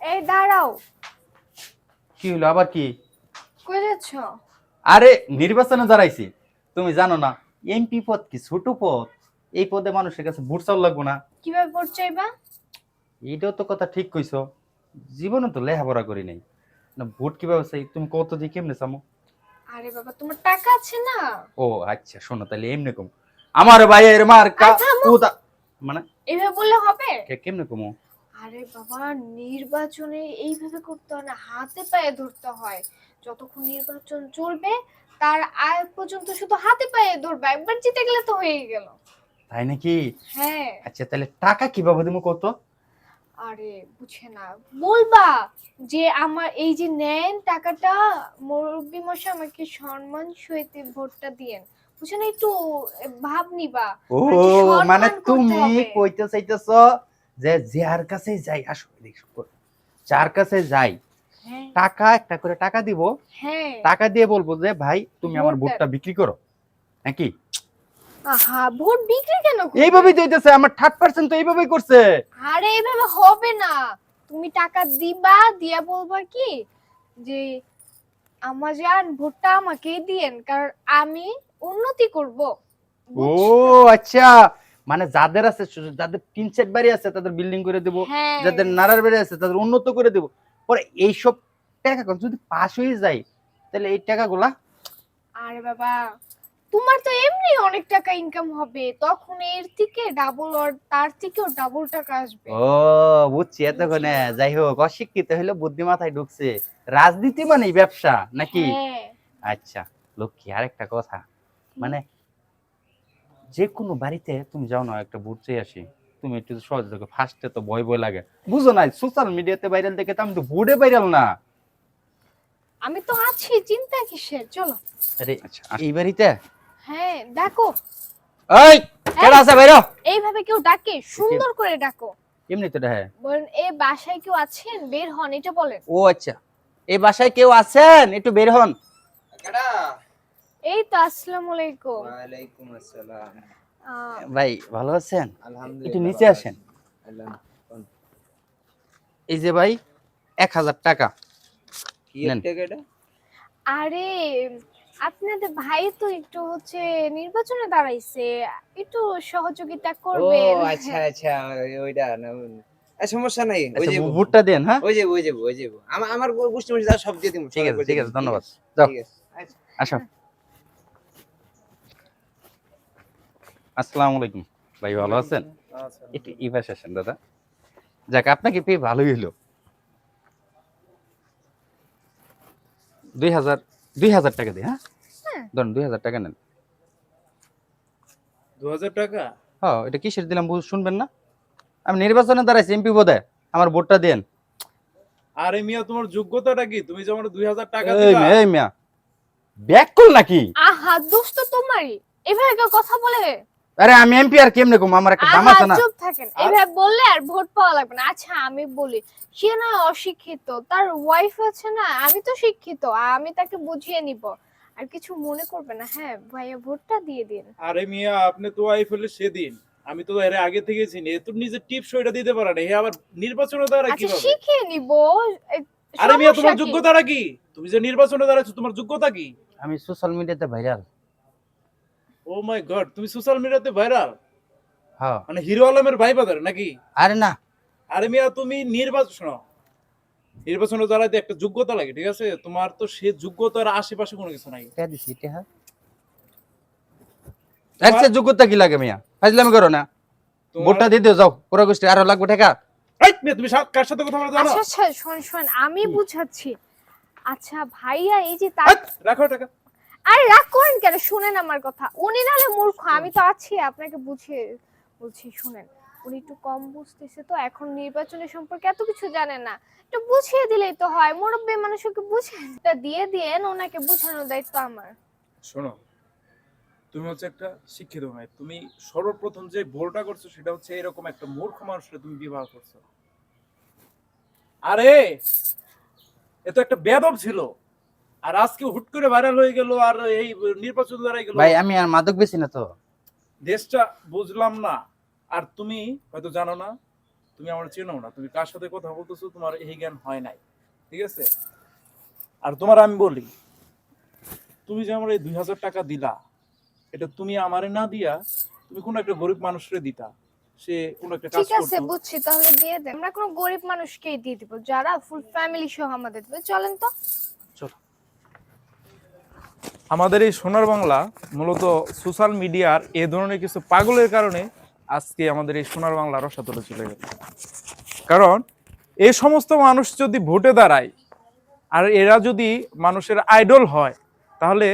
এই দাঁড়াও। কি হলো আবার কি? কই যাচ্ছ? আরে নির্বাচনে দাঁড়াইছি তুমি জানো না এমপি পদ কি ছোট পদ? এই পদে মানুষের কাছে ভোট চাল লাগবো না। কীভাবে ভোট চাইবা? এইটাও তো কথা ঠিক কইছো। জীবনে তো লেখাপড়া করি নাই। না ভোট কীভাবে চাই? তুমি কত দিয়ে কেমনে চামো? আরে বাবা তোমার টাকা আছে না? ও আচ্ছা শোনো তাহলে এমনি কম। আমার ভাইয়ের মার কা আচ্ছা। মানে? এইভাবে বললে হবে? কেমনে কমো? আরে বাবা নির্বাচনে এইভাবে করতে হয় না হাতে পায়ে ধরতে হয়। যতক্ষণ নির্বাচন চলবে তার আয় পর্যন্ত শুধু হাতে পায়ে ধরবে একবার জিতে গেলে তো হয়ে গেল। তাই নাকি? হ্যাঁ। আচ্ছা তাহলে টাকা কীভাবে দেবো কত? আরে বুঝে না। বলবা যে আমার এই যে নেন টাকাটা মুরব্বী মশাই আমাকে সম্মান সহিত ভোটটা দিয়েন। বুঝে না একটু ভাব নিবা। ও মানে মানে তুমি কইতে চাইতেছ যে যার কাছে যাই আসো যার কাছে যাই হ্যাঁ। টাকা একটা করে টাকা দিব হ্যাঁ। টাকা দিয়ে বলব যে ভাই তুমি আমার ভোট বিক্রি করো। নাকি? আহা ভোট বিক্রি কেন এইভাবেই তো আমার থার্ড পার্সেন্ট তো এইভাবেই করছে। আরে এইভাবে হবে না। তুমি টাকা দিবা দিয়া বলবা কি যে আমার যান ভোটটা দিয়েন কারণ আমি উন্নতি করব। ও আচ্ছা। মানে যাদের আছে যাদের তিন সেট বাড়ি আছে তাদের বিল্ডিং করে দেবো হ্যাঁ। যাদের নারার বাড়ি আছে তাদের উন্নত করে দেবো। পরে এইসব টাকা যদি পাস হয়ে যায় তাহলে এই টাকাগুলা আরে বাবা তোমার তো এমনি অনেক টাকা ইনকাম হবে তখন এর থেকে ডাবল আর তার থেকেও ডাবল টাকা আসবে। ও বুঝছি এতক্ষণে। যাই হোক অশিক্ষিত হইলে বুদ্ধি মাথায় ঢুকছে। রাজনীতি মানেই ব্যবসা নাকি? হ্যাঁ। আচ্ছা লক্ষ্মী আরেকটা কথা। মানে যে কোনো বাড়িতে তুমি যাও না একটা ভোট চেয়ে আসি। তুমি একটু সহজ দেখো ফার্স্টে তো ভয় ভয় লাগে। বুঝো না সোশ্যাল মিডিয়াতে ভাইরাল দেখে তো আমি তো ভোটে ভাইরাল না। আমি তো আছি চিন্তা কিসের? চলো। আরে আচ্ছা এই বাড়িতে? হ্যাঁ ডাকো। এই কেডা আছে বাইরো? এইভাবে কেউ ডাকে সুন্দর করে ডাকো। এমনি তো হ্যাঁ বলেন এ বাসায় কেউ আছেন? বের হন এটা বলেন। ও আচ্ছা। এই বাসায় কেউ আছেন? একটু বের হন। কাকা এই তো আসসালামু আলাইকুম। ওয়ালাইকুম আসসালাম। ভাই ভালো আছেন? আলহামদুলিল্লাহ একটু নিচে আসেন। এই যে ভাই এক হাজার টাকা। কি। একটা এটা? আরে আপনাদের ভাই তো একটু হচ্ছে নির্বাচনে দাঁড়াইছে একটু সহযোগিতা ও আচ্ছা আচ্ছা ওইটা না সমস্যা নাই। ওই আচ্ছা যে ভোটটা দেন হ্যাঁ? ওই যে ওই যে ওই যে আমার আমার গোষ্ঠী সব দিয়ে দিমু ঠিক আছে ঠিক আছে ধন্যবাদ। যাও। ঠিক আছে আচ্ছা। আসো। আসসালামু আলাইকুম। ভাই ভালো আছেন। একটু এই আসেন দাদা। যাক আপনাকে পেয়ে ভালোই হলো? দুই হাজার দুই হাজার টাকা দিই হ্যাঁ? হ্যাঁ। ধরুন দুই হাজার টাকা নেন। দু হাজার টাকা? হ্যাঁ এটা কিসের দিলাম শুনবেন না? আমি নির্বাচনে দাঁড়াইছি এমপি বোধে আমার ভোটটা দেন। আরে মিয়া তোমার যোগ্যতাটা কি? তুমি যে আমার দুই হাজার টাকা এই দিলা। এই মিয়া। ব্যাক কল নাকি? আহা দোষ তো তোমারই। এভাবে কথা বলে? আরে আমি এমপি আর কেমনে কম? আমার একটা দাম আছে না। চুপ থাকেন। এভাবে বললে আর ভোট পাওয়া লাগবে না। আচ্ছা আমি বলি সে না অশিক্ষিত তার ওয়াইফ আছে না আমি তো শিক্ষিত আমি তাকে বুঝিয়ে নিব। আর কিছু মনে করবে না। হ্যাঁ ভাইয়া ভোটটা দিয়ে দিন। আরে মিয়া আপনি তো আইফ হলে সেদিন। আমি তো এর আগে থেকে চিনি। এ তো নিজের টিপস ওইটা দিতে পারে না। হে আবার নির্বাচনে দাঁড়ায় আচ্ছা কীভাবে? শিখিয়ে নিব। আরে মিয়া তোমার কি? যোগ্যতাটা কি? তুমি যে নির্বাচনে দাঁড়াচ্ছ তোমার যোগ্যতা কি? আমি সোশ্যাল মিডিয়াতে ভাইরাল ও মাই গড তুমি সোশ্যাল মিডিয়াতে ভাইরাল হ্যাঁ। মানে হিরো আলমের ভাই বাদার নাকি? আরে না। আরে মিয়া তুমি নির্বাচন। শোনো নির্বাচনে দাঁড়াইতে একটা যোগ্যতা লাগে ঠিক আছে? তোমার তো সে যোগ্যতার আশেপাশে কোনো কিছু নাই। কে দিছি এটা হ্যাঁ? আচ্ছা যোগ্যতা কি লাগে মিয়া? ফাজলামি করো না। ভোটটা দিয়ে দিও যাও। পুরো গোষ্ঠী আরও লাগবে টাকা এই মিয়া, তুমি কার সাথে কথা বলো জানো? আচ্ছা আচ্ছা শোন শোন আমি বুঝাচ্ছি। আচ্ছা ভাইয়া এই যে তার রাখো টাকা আরে রাগ করেন কেন? শুনেন আমার কথা। উনি নাহলে মূর্খ, আমি তো আছি, আপনাকে বুঝিয়ে বলছি, শুনেন। উনি একটু কম বুঝতেছে তো, এখন নির্বাচনের সম্পর্কে এত কিছু জানে না। একটু বুঝিয়ে দিলেই তো হয়, মুরব্বী মানুষকে বুঝিয়ে দিয়ে দিয়েন, ওনাকে বোঝানোর দায়িত্ব আমার। শোনো, তুমি হচ্ছে একটা শিক্ষিত মেয়ে। তুমি সর্বপ্রথম যে ভুলটা করছ, সেটা হচ্ছে এরকম একটা মূর্খ মানুষকে তুমি বিবাহ করছ। আরে, এ তো একটা বেদব ছিল। আর আজকে হুট করে ভাইরাল হয়ে গেল আর এই নির্বাচন দাঁড়াই গেল। ভাই আমি আর মাদক বেশি না তো। দেশটা বুঝলাম না। আর তুমি হয়তো জানো না তুমি আমার চেনো না তুমি কার সাথে কথা বলতেছো তোমার এই জ্ঞান হয় নাই ঠিক আছে? আর তোমার আমি বলি তুমি যে আমার এই দুই হাজার টাকা দিলা এটা তুমি আমারে না দিয়া তুমি কোনো একটা গরিব মানুষরে দিতা সে কোনো একটা কাজ ঠিক আছে বুঝছি তাহলে দিয়ে দেন আমরা কোনো গরিব মানুষকেই দিয়ে দিব যারা ফুল ফ্যামিলি সহ আমাদের দেবে। চলেন তো। আমাদের এই সোনার বাংলা মূলত সোশ্যাল মিডিয়ার এ ধরনের কিছু পাগলের কারণে আজকে আমাদের এই সোনার বাংলা রসাতলে চলে গেল কারণ এই সমস্ত মানুষ যদি ভোটে দাঁড়ায় আর এরা যদি মানুষের আইডল হয়, তাহলে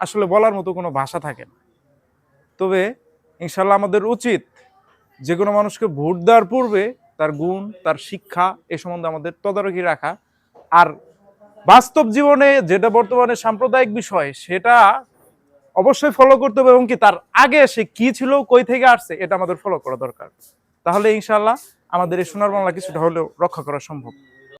আসলে বলার মতো কোনো ভাষা থাকে না। তবে ইনশাল্লাহ আমাদের উচিত যে কোনো মানুষকে ভোট দেওয়ার পূর্বে তার গুণ, তার শিক্ষা এ সম্বন্ধে আমাদের তদারকি রাখা। আর বাস্তব জীবনে যেটা বর্তমানে সাম্প্রদায়িক বিষয়, সেটা অবশ্যই ফলো করতে হবে এবং কি তার আগে সে কি ছিল, কই থেকে আসছে, এটা আমাদের ফলো করা দরকার। তাহলে ইনশাল্লাহ আমাদের এই সোনার বাংলা কিছুটা হলেও রক্ষা করা সম্ভব।